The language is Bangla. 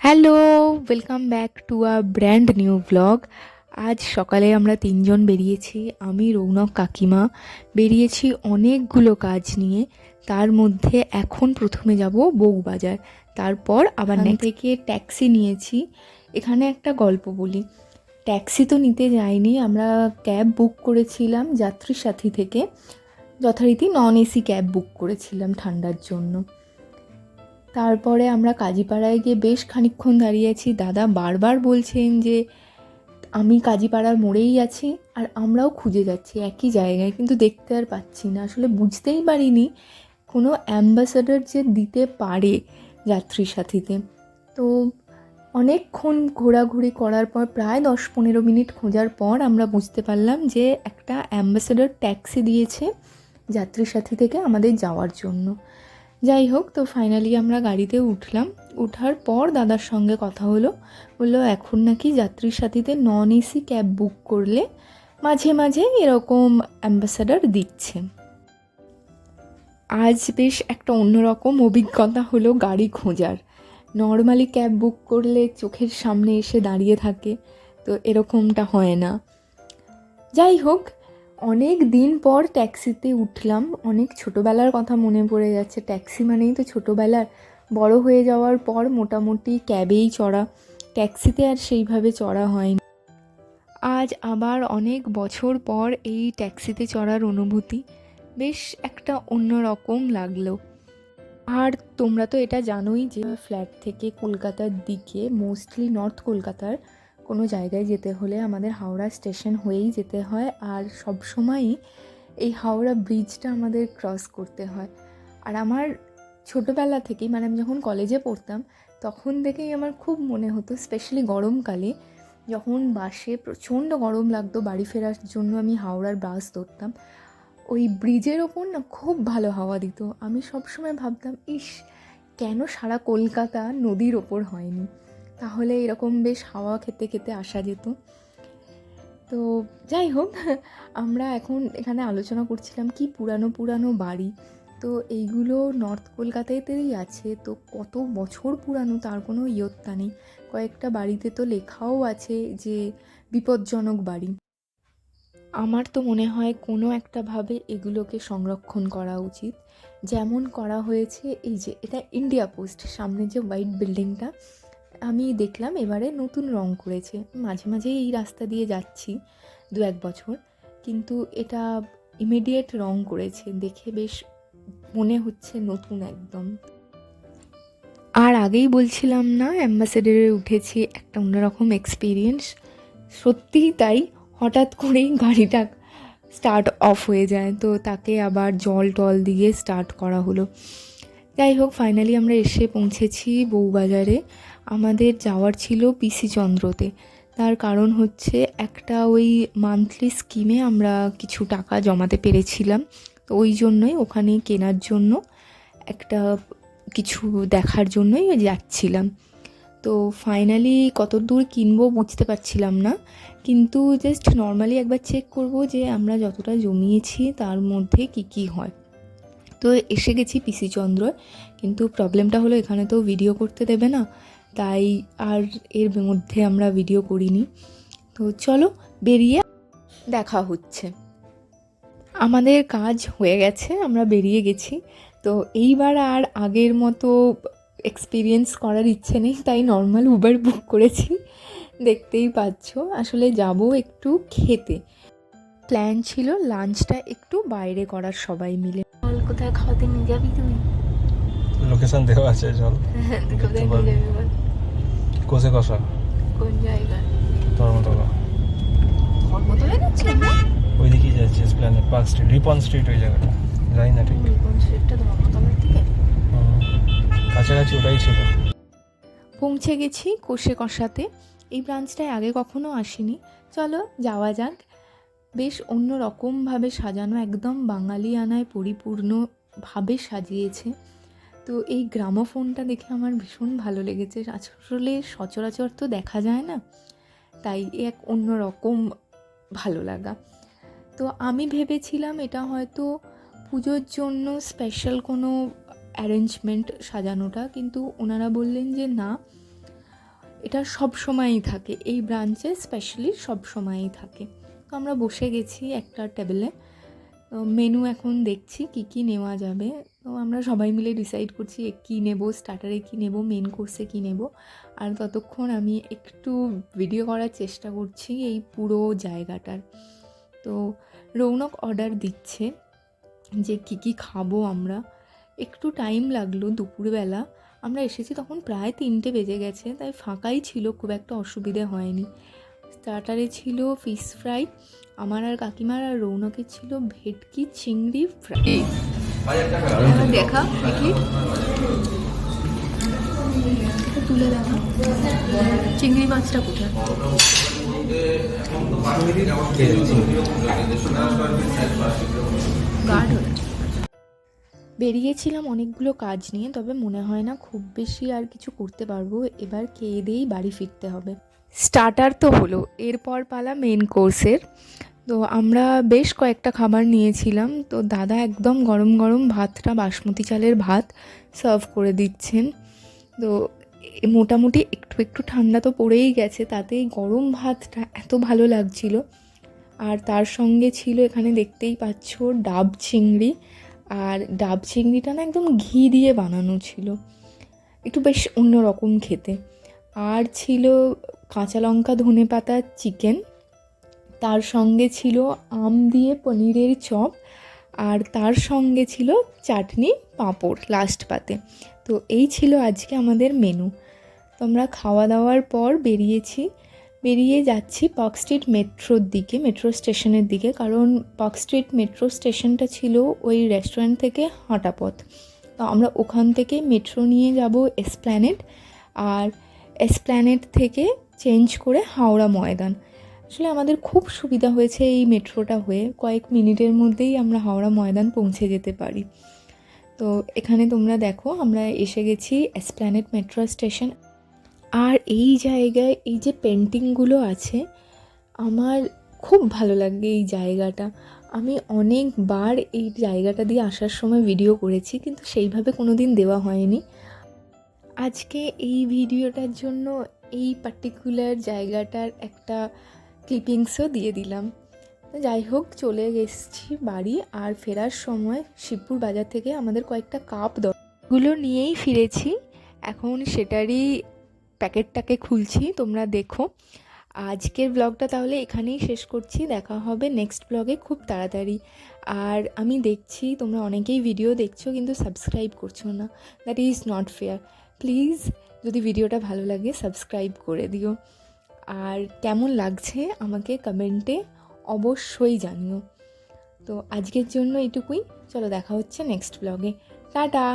Hello welcome back to a brand new blog আজ সকালে আমরা তিনজন বেরিয়েছি আমি রৌনক কাকিমা। বেরিয়েছি অনেকগুলো কাজ নিয়ে। তার মধ্যে এখন প্রথমে যাব বউবাজার। তারপর আবার এখান থেকে ট্যাক্সি নিয়েছি। এখানে একটা গল্প বলি। ট্যাক্সি তো নিতে যাইনি আমরা ক্যাব বুক করেছিলাম যাত্রী সাথী থেকে। যথারীতি নন এসি ক্যাব বুক করেছিলাম ঠান্ডার জন্য। তারপরে আমরা কাজীপাড়ায় গিয়ে বেশ খানিকক্ষণ দাঁড়িয়ে আছি। দাদা বারবার বলছেন যে, আমি কাজীপাড়ার মোড়েই আছি আর আমরাও খুঁজে যাচ্ছি, একই জায়গায়, কিন্তু দেখতে আর পাচ্ছি না। আসলে বুঝতেই পারিনি কোনো অ্যাম্বাসাডার যে দিতে পারে যাত্রী সাথীতে তো অনেকক্ষণ ঘোরাঘুরি করার পর প্রায় দশ পনেরো মিনিট খোঁজার পর আমরা বুঝতে পারলাম যে, একটা অ্যাম্বাসাডার ট্যাক্সি দিয়েছে যাত্রী সাথী থেকে আমাদের যাওয়ার জন্য। যাই হোক, তো ফাইনালি আমরা গাড়িতে উঠলাম। ওঠার পর দাদার সঙ্গে কথা হলো। বলল, এখন নাকি যাত্রীর সাথীতে নন এসি ক্যাব বুক করলে মাঝে মাঝে এরকম অ্যাম্বাসাডার দিচ্ছে। আজ বেশ একটা অন্যরকম অভিজ্ঞতা হলো গাড়ি খোঁজার। নর্মালি ক্যাব বুক করলে চোখের সামনে এসে দাঁড়িয়ে থাকে, তো এরকমটা হয় না। যাই হোক অনেক দিন পর ট্যাক্সিতে উঠলাম। অনেক ছোটোবেলার কথা মনে পড়ে যাচ্ছে। ট্যাক্সি মানেই তো ছোটোবেলার। বড় হয়ে যাওয়ার পর মোটামুটি ক্যাবেই চড়া। ট্যাক্সিতে আর সেইভাবে চড়া হয়নি। আজ আবার অনেক বছর পর এই ট্যাক্সিতে চড়ার অনুভূতি বেশ একটা অন্যরকম লাগল। আর তোমরা তো এটা জানোই যে, ফ্ল্যাট থেকে কলকাতার দিকে মোস্টলি নর্থ কলকাতার কোনো জায়গায় যেতে হলে আমাদের হাওড়া স্টেশন হয়েই যেতে হয় আর সব সময়ই এই হাওড়া ব্রিজটা আমাদের ক্রস করতে হয়। আর আমার ছোটোবেলা থেকেই মানে আমি যখন কলেজে পড়তাম, তখন থেকেই আমার খুব মনে হতো স্পেশালি গরমকালে, যখন বাসে প্রচণ্ড গরম লাগতো, বাড়ি ফেরার জন্য আমি হাওড়ার বাস ধরতাম, ওই ব্রিজের ওপর না খুব ভালো হাওয়া দিত। আমি সবসময় ভাবতাম, ইস, কেন সারা কলকাতা নদীর ওপর হয়নি? তাহলে এরকম বেশ হাওয়া খেতে খেতে আসা যেত। তো যাই হোক, আমরা এখন এখানে আলোচনা করছিলাম কি পুরানো পুরানো বাড়ি। তো এইগুলো নর্থ কলকাতাতেই আছে, তো কত বছর পুরানো তার কোনো ইয়ত্তা নেই। কয়েকটা বাড়িতে তো লেখাও আছে যে বিপজ্জনক বাড়ি। আমার তো মনে হয় কোনো একটা ভাবে এগুলোকে সংরক্ষণ করা উচিত। যেমন করা হয়েছে এই যে, এটা ইন্ডিয়া পোস্ট, সামনে যে হোয়াইট বিল্ডিংটা আমি দেখলাম এবারে নতুন রং করেছে। মাঝে মাঝে এই রাস্তা দিয়ে যাচ্ছি দু এক বছর, কিন্তু এটা ইমিডিয়েট রং করেছে। দেখে বেশ মনে হচ্ছে নতুন একদম। আর আগেই বলছিলাম না অ্যাম্বাসেডারে উঠেছি একটা অন্যরকম এক্সপিরিয়েন্স সত্যিই তাই, হঠাৎ করেই গাড়িটা স্টার্ট অফ হয়ে যায়, তো তাকে আবার জল টল দিয়ে স্টার্ট করা হলো। যাই হোক ফাইনালি আমরা এসে পৌঁছেছি বউবাজারে। আমাদের যাওয়ার ছিল পিসি চন্দ্রতে। তার কারণ হচ্ছে একটা ওই মান্থলি স্কিমে আমরা কিছু টাকা জমাতে পেরেছিলাম। তো ওই জন্যই ওখানে কেনার জন্য একটা কিছু দেখার জন্যই যাচ্ছিলাম। তো ফাইনালি কত দূর কিনবো বুঝতে পারছিলাম না। কিন্তু জাস্ট নর্মালি একবার চেক করব যে আমরা যতটা জমিয়েছি তার মধ্যে কি কি হয়। তো এসে গেছি পিসি চন্দ্র কিন্তু প্রবলেমটা হলো এখানে তো ভিডিও করতে দেবে না। তাই আর এর মধ্যে আমরা ভিডিও করিনি। তো চলো বেরিয়ে দেখা হচ্ছে। আমাদের কাজ হয়ে গেছে আমরা বেরিয়ে গেছি। তো এইবার আর আগের মতো এক্সপিরিয়েন্স করার ইচ্ছে নেই তাই নর্মাল উবার বুক করেছি। দেখতেই পাচ্ছ আসলে যাব একটু খেতে। প্ল্যান ছিল লাঞ্চটা একটু বাইরে করার সবাই মিলে। বল কোথায় খাওয়াতে নিয়ে যাবি তুই লোকেশন দেওয়া আছে চল কোথায় বল। নিয়ে যাবি বল কোষে কষা? কোন জায়গায়? ধর্মতলা। ধর্মতলায় যাচ্ছি আমরা ওই দিকেই যাচ্ছি Planet Park Street Ripon Street ওই জায়গাটা। জানি না ঠিক। কোন সেটটা ধর্মতলার দিকে। কাছাকাছি ওটাই ছিল। পৌঁছে গেছি কোষে কষাতে। এই ব্রাঞ্চটায় আগে কখনো আসিনি। চলো যাওয়া যাক। বেশ অন্য রকমভাবে সাজানো একদম বাঙালি আনায় পরিপূর্ণভাবে সাজিয়েছে। তো এই গ্রামোফোনটা দেখে আমার ভীষণ ভালো লেগেছে। আসলে সচরাচর তো দেখা যায় না, তাই এক অন্য রকম ভালো লাগা। তো আমি ভেবেছিলাম এটা হয়তো পুজোর জন্য স্পেশাল কোনো অ্যারেঞ্জমেন্ট সাজানোটা, কিন্তু ওনারা বললেন যে না, এটা সব সময়ই থাকে। এই ব্রাঞ্চে স্পেশালি সব সময়ই থাকে। তো আমরা বসে গেছি একটা টেবিলে মেনু এখন দেখছি কি কি নেওয়া যাবে। তো আমরা সবাই মিলে ডিসাইড করছি কী নেব স্টার্টারে কী নেব মেন কোর্সে কী নেব। আর ততক্ষণ আমি একটু ভিডিও করার চেষ্টা করছি এই পুরো জায়গাটার। তো রৌনক অর্ডার দিচ্ছে যে কী কী খাব আমরা। একটু টাইম লাগল দুপুরবেলা। আমরা এসেছি তখন প্রায় তিনটে বেজে গেছে, তাই ফাঁকাই ছিল, খুব একটা অসুবিধে হয়নি। স্টার্টারে ছিল ফিশ ফ্রাই আমার আর কাকিমার আর রৌনকের ছিল ভেটকি চিংড়ি ফ্রাই দেখা দেখি। তুলে দেখা। চিংড়ি মাছটা কোথায়? বেরিয়েছিলাম অনেকগুলো কাজ নিয়ে তবে মনে হয় না খুব বেশি আর কিছু করতে পারব। এবার খেয়ে দিয়েই বাড়ি ফিরতে হবে। স্টার্টার তো হলো, এরপর পালা মেন কোর্সের তো আমরা বেশ কয়েকটা খাবার নিয়েছিলাম। তো দাদা একদম গরম গরম ভাতটা, বাসমতি চালের ভাত সার্ভ করে দিচ্ছেন। তো মোটামুটি একটু একটু ঠান্ডা তো পড়েই গেছে, তাতেই গরম ভাতটা এত ভালো লাগছিল। আর তার সঙ্গে ছিল এখানে দেখতেই পাচ্ছ ডাব চিংড়ি। আর ডাব চিংড়িটা না একদম ঘি দিয়ে বানানো ছিল। একটু বেশ অন্যরকম খেতে। আর ছিল কাঁচা লঙ্কা ধনে পাতা চিকেন। তার সঙ্গে ছিল আম দিয়ে পনিরের চপ আর তার সঙ্গে ছিল চাটনি পাঁপড় লাস্ট পাতে। তো এই ছিল আজকে আমাদের মেনু তো আমরা খাওয়া দাওয়ার পর বেরিয়েছি, বেরিয়ে যাচ্ছি পার্ক স্ট্রিট মেট্রোর দিকে মেট্রো স্টেশনের দিকে, কারণ পার্ক স্ট্রিট মেট্রো স্টেশনটা ছিল ওই রেস্টুরেন্ট থেকে হাঁটা পথ তো আমরা ওখান থেকে মেট্রো নিয়ে যাব এসপ্ল্যানেড আর এসপ্ল্যানেড থেকে চেঞ্জ করে হাওড়া ময়দান। আসলে আমাদের খুব সুবিধা হয়েছে এই মেট্রোটা হয়ে। কয়েক মিনিটের মধ্যেই আমরা হাওড়া ময়দান পৌঁছে যেতে পারি। তো এখানে তোমরা দেখো, আমরা এসে গেছি এসপ্ল্যানেড মেট্রো স্টেশন আর এই জায়গায় এই যে পেন্টিংগুলো আছে, আমার খুব ভালো লাগে এই জায়গাটা। আমি অনেকবার এই জায়গাটা দিয়ে আসার সময় ভিডিও করেছি, কিন্তু সেইভাবে কোনো দিন দেওয়া হয়নি। আজকে এই ভিডিওটার জন্য এই পার্টিকুলার জায়গাটার একটা ক্লিপিংসও দিয়ে দিলাম। যাই হোক, চলে এসেছি বাড়ি আর ফেরার সময় শিবপুর বাজার থেকে আমাদের কয়েকটা কাপগুলো নিয়েই ফিরেছি। এখন সেটারই প্যাকেটটাকে খুলছি, তোমরা দেখো। আজকের ব্লগটা তাহলে এখানেই শেষ করছি। দেখা হবে নেক্সট ব্লগে খুব তাড়াতাড়ি। আর আমি দেখছি, তোমরা অনেকেই ভিডিও দেখছ, কিন্তু সাবস্ক্রাইব করছ না। That is not fair please যদি ভিডিওটা ভালো লাগে সাবস্ক্রাইব করে দিও। আর কেমন লাগছে আমাকে কমেন্টে অবশ্যই জানিও। তো আজকের জন্য এটুকুই চলো দেখা হচ্ছে নেক্সট ব্লগে। টাটা!